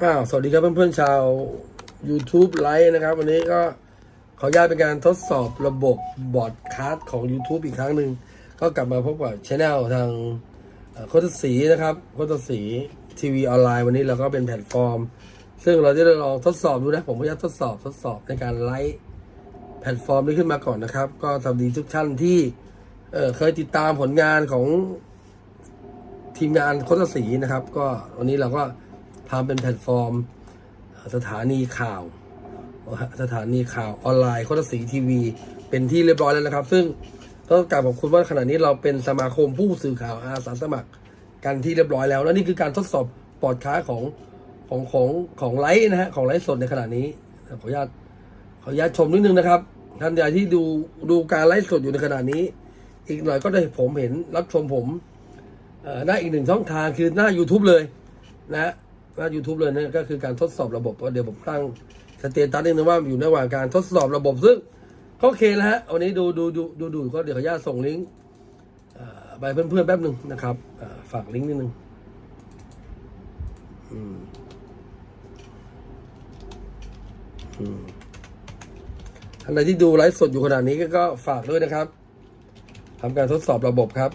อ้าว สวัสดีครับเพื่อนๆชาว YouTube ไลฟ์นะครับ วันนี้ก็ขออนุญาตเป็นการทดสอบระบบบอร์ดคาสของ YouTube อีกครั้งหนึ่ง ก็กลับมาพบกับช anel ทางโคตรสีนะครับโคตรสีทีวีออนไลน์วันนี้เราก็เป็นแพลตฟอร์ม ซึ่งเราจะได้ลองทดสอบดูนะ ผมก็จะทดสอบทดสอบในการไลฟ์แพลตฟอร์มนี้ขึ้นมาก่อนนะครับ ก็สวัสดีทุกท่านที่เเคยติดตามผลงานของทีมงานโคตรศรีนะครับ ก็วันนี้เราก็ ทำเป็นแพลตฟอร์ม สถานีข่าว สถานีข่าวออนไลน์โคตรศรีทีวี เป็นที่เรียบร้อยแล้วนะครับ ซึ่งต้องกราบขอบคุณว่าขณะนี้เราเป็นสมาคมผู้สื่อข่าวอาสาสมัครกันที่เรียบร้อยแล้ว และนี่คือการทดสอบปอดค้าของของของของไลฟ์นะฮะของไลฟ์สดในขณะนี้ขออนุญาตขออนุญาตชมนิดนึงนะครับท่านใดที่ดูดูการไลฟ์สดอยู่ในขณะนี้ อีกหน่อยก็ได้ผมเห็นรับชมผมเอ่อหน้อีกหนึ่งช่องทางคือหน้า YouTube เลยนะ ฮะหน้า YouTube เลยนะก็คือการทดสอบระบบเดี๋ยวผมตั้งสเตตัสนิดนึงว่าอยู่ในระหว่างการทดสอบระบบซึ่งก็โอเคแล้วฮะวันนี้ดูดูดูดูดูก็เดี๋ยวขออนุญาตส่งลิงก์ไปเพื่อนๆแป๊บหนึ่งนะครับฝากลิงก์นิดนึงอืมอืมท่านใดที่ดูไลฟ์สดอยู่ขนาดนี้ก็ก็ฝากด้วยนะครับทำการทดสอบระบบครับ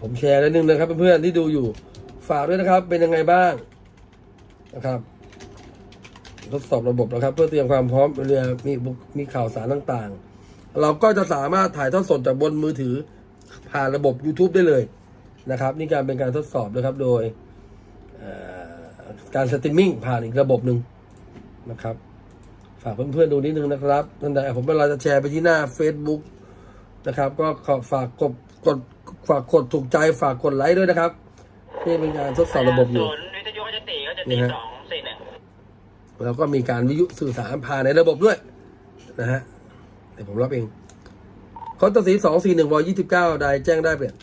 ผมแชร์แล้วนึงนะครับเพื่อนๆที่ดูอยู่ฝากด้วยนะครับ เป็นยังไงบ้างนะครับ ทดสอบระบบนะครับ เพื่อเตรียมความพร้อมเรือมีมีข่าวสารต่างๆ เราก็จะสามารถถ่ายทอดสดจากบนมือถือ ผ่านระบบ YouTube ได้เลยนะครับ นี่การเป็นการทดสอบนะครับโดยการสตรีมมิ่งผ่านอีกระบบหนึ่งนะครับ ฝากเพื่อนๆดูนิดนึงนะครับนั่นแหละผมเวลาจะแชร์ไปที่หน้า Facebook นะครับ ก็ขอฝากกดกด ฝากกดถูกใจฝากกดไลค์ด้วยนะครับนี่เป็นการทดสอบระบบอยู่ศูนย์วิทยุเขาจะตีเขาจะตีนี่ฮะสองสี่หนึ่งแล้วก็มีการวิทยุสื่อสารผ่านในระบบด้วย นะฮะเดี๋ยวผมรับเองคอนตัสีสองสี่หนึ่งวอยี่สิบเก้าได้แจ้งได้เปลี่ยน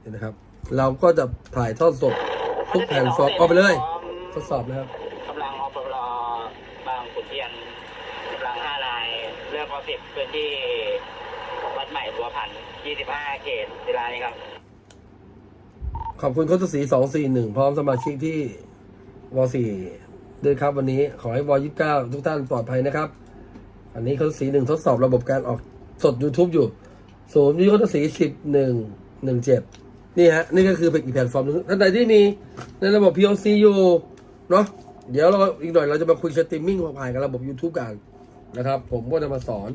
เห็นนะครับ เราก็จะถ่ายทอดสดทุกแผ่นฟอร์มเอาไปเลย ทดสอบนะครับกำลังอปรบางขุนเทียนกำลังห้านาย เลือกวสิบพื้นที่ วัดใหม่บัวผันยี่สิบห้าเขตเวลานี้ครับ ขอบคุณโคอนตัสีสองสี่หนึ่งพร้อมสมาชิกที่วสี่ด้วยครับวันนี้ขอให้วอยี่สิบเก้าทุกท่านปลอดภัยนะครับ อันนี้โคอนตัสีหนึ่งทดสอบระบบการออกสด YouTube อยู่ศูนย์วิทยุคอนตัสีสิบหนึ่งหนึ่งเจ็ดนี่ฮะ นี่ก็คือเป็นอีกแพลตฟอร์มนึงท่านใดที่มีในระบบ POC อยู่เนาะเดี๋ยวเราอีกหน่อยเราจะมาคุยสตรีมมิ่งผ่านกับระบบ YouTube กันนะครับ ผมก็จะมาสอน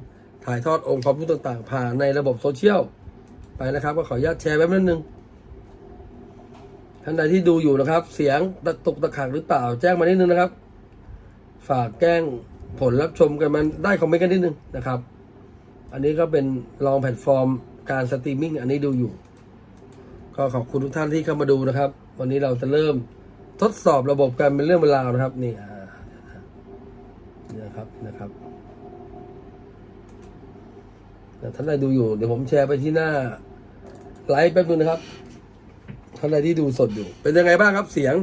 ถ่ายทอดองค์ความรู้ต่างๆ ผ่านในระบบโซเชียล ไปนะครับ ก็ขออนุญาตแชร์แป๊บนึงท่านใดที่ดูอยู่นะครับ เสียงตะตุกตะขักหรือเปล่าแจ้งมานิดนึงนะครับ ฝากแจ้งผลรับชมกันมันได้คอมเมนต์กันนิดนึงนะครับ อันนี้ก็เป็นลองแพลตฟอร์มการสตรีมมิ่งอันนี้ดูอยู่ ก็ขอบคุณทุกท่านที่เข้ามาดูนะครับ วันนี้เราจะเริ่มทดสอบระบบกันเป็นเรื่องเป็นราวนะครับ นี่นะครับนะครับแต่ ท่านใดดูอยู่เดี๋ยวผมแชร์ไปที่หน้าไลฟ์แป๊บนึงนะครับท่านใดที่ดูสดอยู่ เป็นยังไงบ้างครับเสียง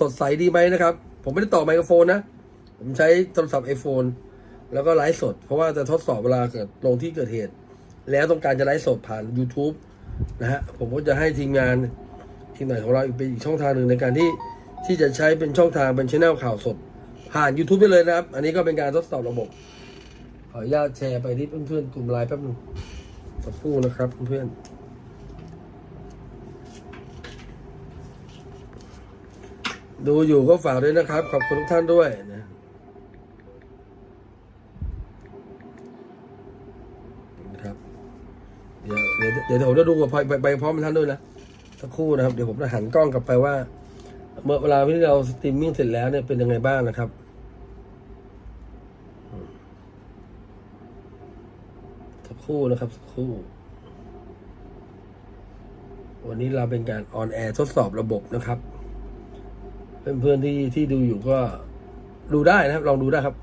สดใสดีไหมนะครับ ผมไม่ได้ต่อไมโครโฟนนะ ผมใช้โทรศัพท์ไอโฟนแล้วก็ไลฟ์สด เพราะว่าจะทดสอบเวลาเกิดลงที่เกิดเหตุ แล้วต้องการจะไลฟ์สดผ่าน YouTube นะฮะผมก็จะให้ทีมงานทีมไหนของเราอีกเป็นอีกช่องทางหนึ่งในการที่ที่จะใช้เป็นช่องทางเป็นช่องข่าวสด ผ่าน YouTube ได้เลยนะครับ อันนี้ก็เป็นการทดสอบระบบ ออนุญาตแชร์ไปที่เพื่อนๆกลุ่มไลน์แป๊บนึงสักครู่นะครับเพื่อนๆดูอยู่ก็ฝากด้วยนะครับ ขอบคุณทุกท่านด้วยนะครับเดี๋ยวเดี๋ยวเดี๋ยวผมจะดูกับไปไปพร้อมท่านด้วยนะสักครู่นะครับ เดี๋ยวผมจะหันกล้องกลับไปว่า เมื่อเวลาที่เราสตรีมมิ่งเสร็จแล้วเนี่ยเป็นยังไงบ้างนะครับอืมสัก ครู่นะครับสักครู่ วันนี้เราเป็นการออนแอร์ทดสอบระบบนะครับ เพื่อนๆที่ที่ดูอยู่ก็ดูได้นะครับ ลองดูได้ครับ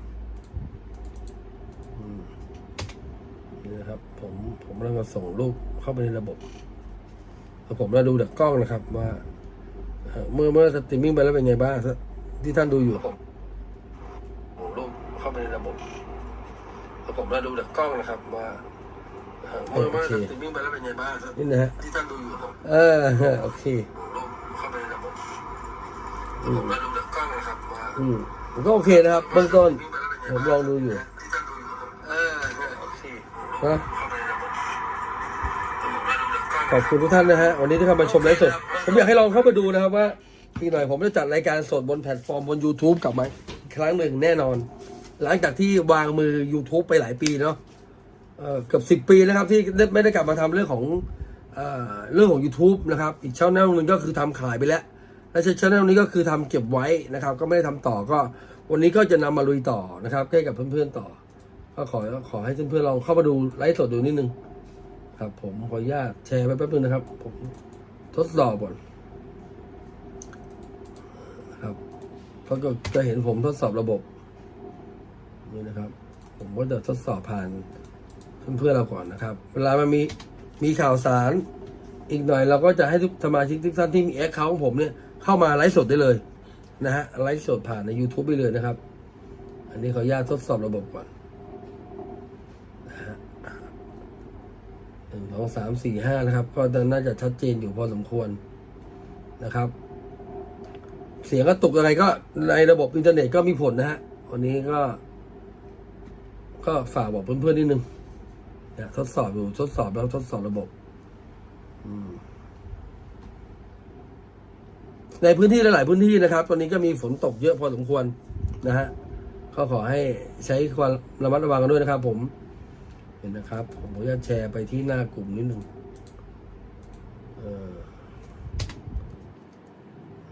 นี่นะครับ ผมผมกำลังจะส่งรูปเข้าไปในระบบแล้วผมจะดูจากกล้องนะครับ ว่าเมื่อเมื่อสตรีมมิ่งไปแล้วเป็นไงบ้างที่ท่านดูอยู่ผมส่งรูปเข้าไปในระบบแล้วผมจะดูจากกล้องนะครับว่า เอ่โอเควิ่งไปแล้วเป็นไงบ้างครับนี่นะฮะที่ท่านดูอยู่ครับเออโอเคเข้าไปในระบบผมมาดูจากกล้องนะครับว่าอืมก็โอเคนะครับเบื้องต้นวิ่งไปแล้วเป็นไงบ้างผมลองดูอยู่ที่ท่านดูอยู่ครับเออโอเคนะเข้าไปในระบบผมมาดูจากกล้องขอบคุณทุกท่านนะฮะวันนี้ที่เข้ามาชมไลฟ์สดผมอยากให้ลองเข้ามาดูนะครับว่าอีกหน่อยผมจะจัดรายการสดบนแพลตฟอร์มบน YouTube กลับมาครั้งหนึ่งแน่นอน หลังจากที่วางมือ YouTube ไปหลายปีเนาะ เออเกือบสิบ10ปีนะครับที่ไม่ได้กลับมาทำเรื่องของเอ่อเรื่องของ YouTube นะครับ อีกช่องแนลนึงก็คือทำขายไปแล้ว และช่องแนลนี้ก็คือทำเก็บไว้นะครับ ก็ไม่ได้ทำต่อก็วันนี้ก็จะนำมาลุยต่อนะครับใกล้กับเพื่อนๆต่อ ก็ขอขอให้เพื่อนๆลองเข้ามาดูไลฟ์สดดูนิดนึงครับ ผมขออนุญาตแชร์ไปแป๊บนึงนะครับ ผมทดสอบก่อนครับเขาะก็จะเห็นผมทดสอบระบบนี่นะครับ ผมก็จะทดสอบผ่าน เพื่อนๆเราก่อนนะครับ เวลามันมีมีข่าวสารอีกหน่อยเราก็จะให้ทุกสมาชิกทุกท่านที่มีแอคเคาท์ของผมเนี่ยเข้ามาไลฟ์สดได้เลยนะฮะไลฟ์สดผ่านใน YouTube ไปเลยนะครับ อันนี้ขออนุญาตทดสอบระบบก่อนนะฮะหนึ่งสองสามสี่ห้านะครับ ก็น่าจะชัดเจนอยู่พอสมควรนะครับ เสียงกระตุกอะไรก็ในระบบอินเทอร์เน็ตก็มีผลนะฮะวันนี้ก็ ก็ฝากบอกเพื่อนๆนิดนึง เนี่ยทดสอบอยู่ทดสอบแล้วทดสอบระบบในพื้นที่หลาย ๆ พื้นที่นะครับ ตอนนี้ก็มีฝนตกเยอะพอสมควรนะฮะก็ขอให้ใช้ความระมัดระวังกันด้วยนะครับ ผม เห็นนะครับ ผมขอแชร์ไปที่หน้ากลุ่มนิดหนึ่ง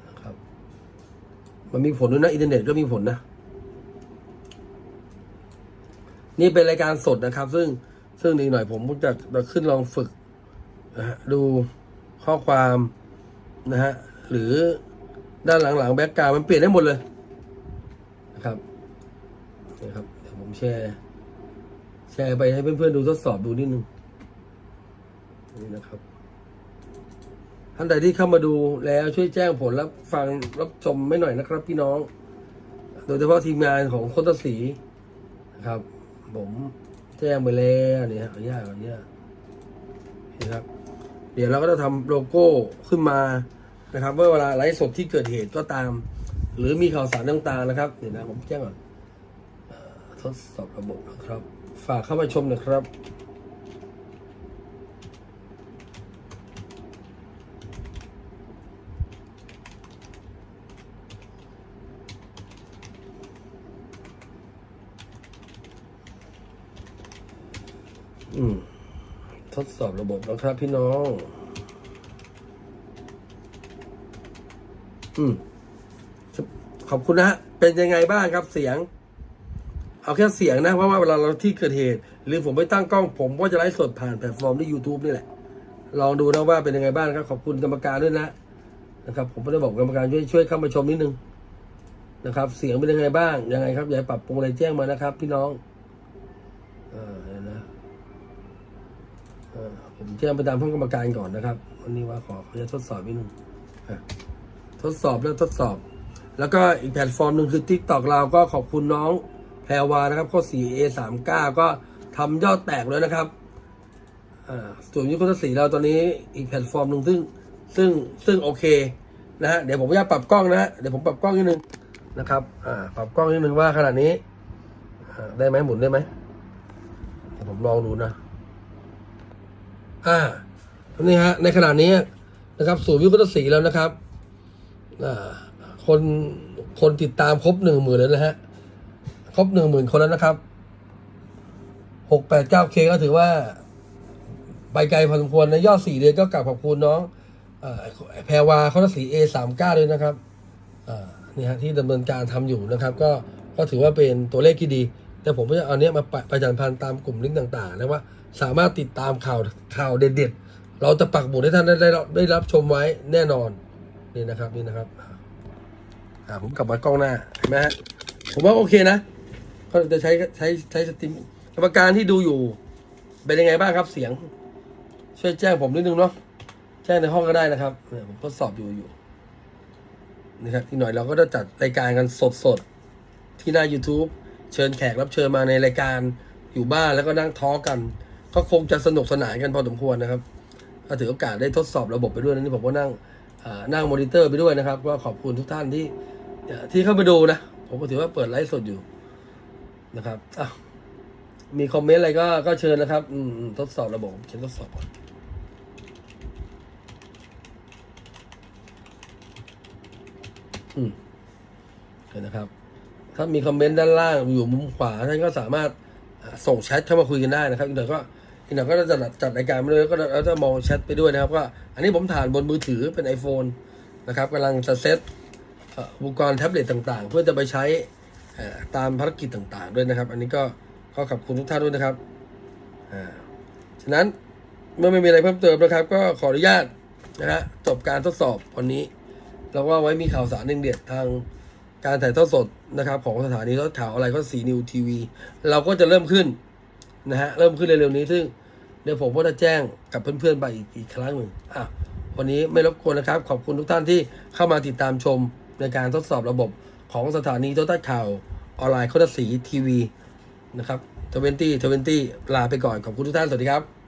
นะครับ มันมีผลด้วยนะ อินเทอร์เน็ตก็มีผลนะ นี่เป็นรายการสดนะครับ ซึ่ง ซึ่งอีกหน่อยผมจะจะขึ้นลองฝึกนะฮะดูข้อความนะฮะหรือด้านหลังๆแบ็กกราวมันเปลี่ยนได้หมดเลยนะครับนี่ครับเดี๋ยวผมแชร์ แชร์ไปให้เพื่อนๆดูทดสอบดูนิดนึงนี่นะครับท่านใดที่เข้ามาดูแล้วช่วยแจ้งผลรับฟังรับชมไม่หน่อยนะครับ พี่น้อง โดยเฉพาะทีมงานของโคตรศรีนะครับ ผม แจ้งไปแล้วนี่ยขออนุญาตขออนุญาตนี่ครับ เดี๋ยวเราก็จะทำโลโก้ขึ้นมานะครับเมื่อเวลาไลฟ์สดที่เกิดเหตุก็ตาม หรือมีข่าวสารต่างๆนะครับเดี๋ยวนะผมแจ้งก่อนทดสอบระบบนะครับ ฝากเข้ามาชมนะครับ ทดสอบระบบนะครับพี่น้อง อืมขอบคุณนะเป็นยังไงบ้างครับเสียง เอาแค่เสียงนะ เพราะว่าเวลาเราที่เกิดเหตุ หรือผมไปตั้งกล้องผมก็จะไลฟ์สดผ่านแพลตฟอร์มที่ YouTube นี่แหละ ลองดูนะว่าเป็นยังไงบ้างครับ ขอบคุณกรรมการด้วยนะนะครับ ผมไม่ได้บอกกรรมการช่วยช่วยเข้ามาชมนิดนึงนะครับ เสียงเป็นยังไงบ้างยังไงครับอยากปรับปรุงอะไรแจ้งมานะครับ พี่น้องเออเดี๋ยวนะ เอ่อ ผมแจ้งไปตามห้องกรรมการก่อนนะครับ วันนี้ว่าขอขอจะทดสอบนิดนึงอะทดสอบแล้วทดสอบ แล้วก็อีกแพลตฟอร์มหนึ่งคือ t ิ k t o k เราก็ขอบคุณน้องแพรวานะครับข้อ 4A 3 9 ก็ทำยอดแตกเลยนะครับส่วนยุคคสีเราตอนนี้อีกแพลตฟอร์มหนึ่งซึ่งซึ่งซึ่งโอเคนะฮะเดี๋ยวผมจะปรับกล้องนะฮะเดี๋ยวผมปรับกล้องนิดนึงนะครับอ่าปรับกล้องนิดนึงว่าขนาดนี้ได้ไหมหมุนได้ไหมเดี๋ยวผมลองดูนะ อ่านี่ฮะในขณะนี้นะครับศูนย์วิเคราะห์สีแล้วนะครับอ่าคนคนติดตามครบหนึ่งหมื่นแล้วนะฮะครบหนึ่งหมื่นคนแล้วนะครับหกแปดเก้าเคก็ถือว่าไปไกลพอสมควรในยอดสี่เดือนก็กลับขอบคุณน้องอแพรวาเขาสีเอสามเก้าเลยนะครับอ่านี่ฮะที่ดำเนินการทำอยู่นะครับ ก็ก็ถือว่าเป็นตัวเลขที่ดี แต่ผมก็จะเอาเนี้ยมาประจานพันธ์ตามกลุ่มลิงก์ต่างๆนะว่า สามารถติดตามข่าวข่าวเด็ดๆ เราจะปักหมุดให้ท่านได้ได้รับได้รับชมไว้แน่นอนนี่นะครับนี่นะครับอ่าผมกลับมากล้องหน้าเห็นไหมฮะผมว่าโอเคนะก็จะใช้ใช้ใช้สตรีมกรรมการที่ดูอยู่ เป็นยังไงบ้างครับเสียง ช่วยแจ้งผมนิดนึงเนาะแจ้งในห้องก็ได้นะครับเนี่ยผมทดสอบอยู่อยู่นะครับอีกหน่อยเราก็จะจัดรายการกันสดๆ ที่หน้า YouTube เชิญแขกรับเชิญมาในรายการอยู่บ้านแล้วก็นั่งทอกัน ก็คงจะสนุกสนานกันพอสมควรนะครับก็ถือโอกาสได้ทดสอบระบบไปด้วยนะนี่ผมก็นั่งนั่งมอนิเตอร์ไปด้วยนะครับ ก็ขอบคุณทุกท่านที่ที่เข้ามาดูนะ ผมก็ถือว่าเปิดไลฟ์สดอยู่นะครับอ้าวมีคอมเมนต์อะไรก็ก็เชิญนะครับอืมทดสอบระบบเชิญทดสอบก่อนอืมเชิญนะครับ ถ้ามีคอมเมนต์ด้านล่างอยู่มุมขวาท่านก็สามารถส่งแชทเข้ามาคุยกันได้นะครับอีกหน่อยก็ อีกหน่อยก็จะจัดจัดรายการไปด้วยก็จะมองแชทไปด้วยนะครับว่าอันนี้ผมถ่ายบนมือถือเป็น iPhone นะครับกำลังจะเซตอุปกรณ์แท็บเล็ตต่างๆ เพื่อจะไปใช้ตามภารกิจต่างๆ ด้วยนะครับ อันนี้ก็ก็ขอบคุณทุกท่านด้วยนะครับอ่าฉะนั้นเมื่อไม่มีอะไรเพิ่มเติมนะครับ ก็ขออนุญาตนะฮะจบการทดสอบวันนี้แล้วก็ไว้มีข่าวสารเด็ดๆทางการถ่ายทอดสดนะครับ ของสถานีทอดข่าวอะไรก็สีนิวทีวีเราก็จะเริ่มขึ้นนะฮะเริ่มขึ้นเร็วๆนี้ซึ่ง เดี๋ยวผมก็จะแจ้งกับเพื่อนๆไปอีกอีกครั้งหนึ่งอะวันนี้ไม่รบกวนนะครับ ขอบคุณทุกท่านที่เข้ามาติดตามชมในการทดสอบระบบของสถานีโทรทัศน์ข่าวออนไลน์โคตรสีทีวีนะครับทเวนตี้ทเวนตี้ลาไปก่อนขอบคุณทุกท่าน สวัสดีครับ